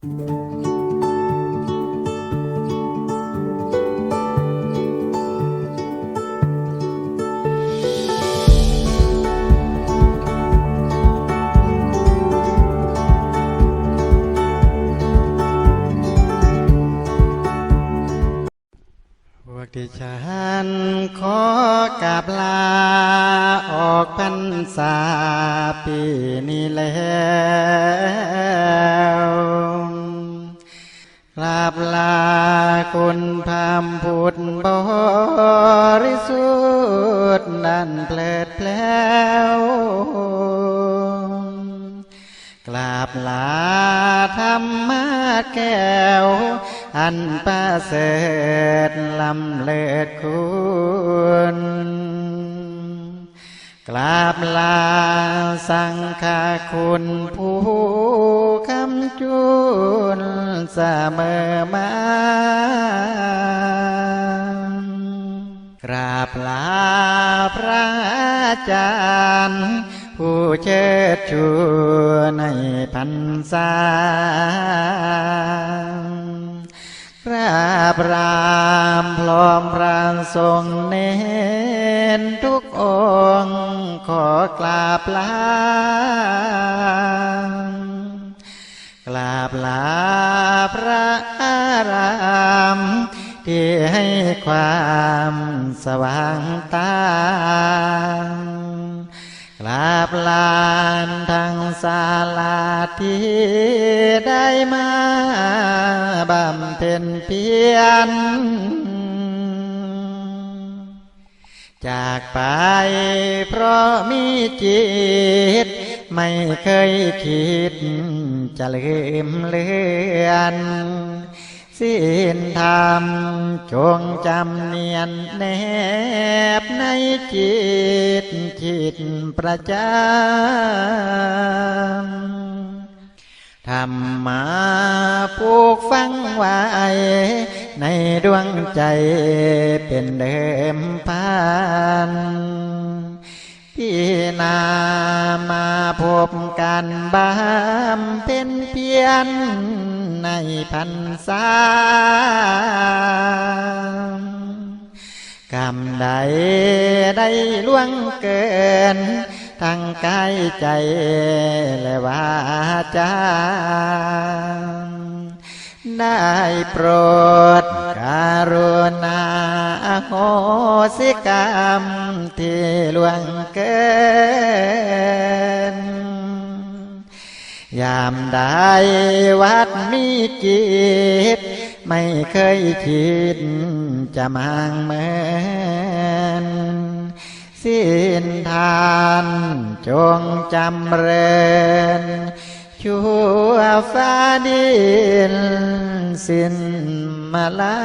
พวกที่ฉันขอกราบลาออกพรรษาปีนี้แล้ว กราบลาคุณพามพุทธบริสุทธิ์นั่นเพลิดเพล้ว กราบลาธรรมะแก้ว อันประเสริฐลำเลิศคุณ กราบลาสังฆาคุณผู้คำจุนเสมอมากราบลาพระอาจารย์ผู้เชิดชูในพรรษากราบรามพร้อมพระทรงเน้นทุกอง ขอกราบลากราบลาพระอารามที่ให้ความสว่างตากราบลานทางศาลาที่ได้มาบำเพ็ญเพียร จากไปเพราะมีจิต ไม่เคยคิด จะลืมเลือนสิ้นธรรมจงจำเนียนแนบในจิตจิตประจำธรรมาผูกฝังไว้ ในดวงใจเป็นเดิมพันพี่นามาพบกันบามเป็นเพียนในพันษากรรมใดได้ล่วงเกิน ทั้งกายใจและวาจาได้โปรด สิกรรมที่ล่วงเกิน ยามใดวัดมีจิต ไม่เคยคิดจะมางเมนสิ้นทานจงจำเริญชั่วฟ้าดินสิ้นมาลา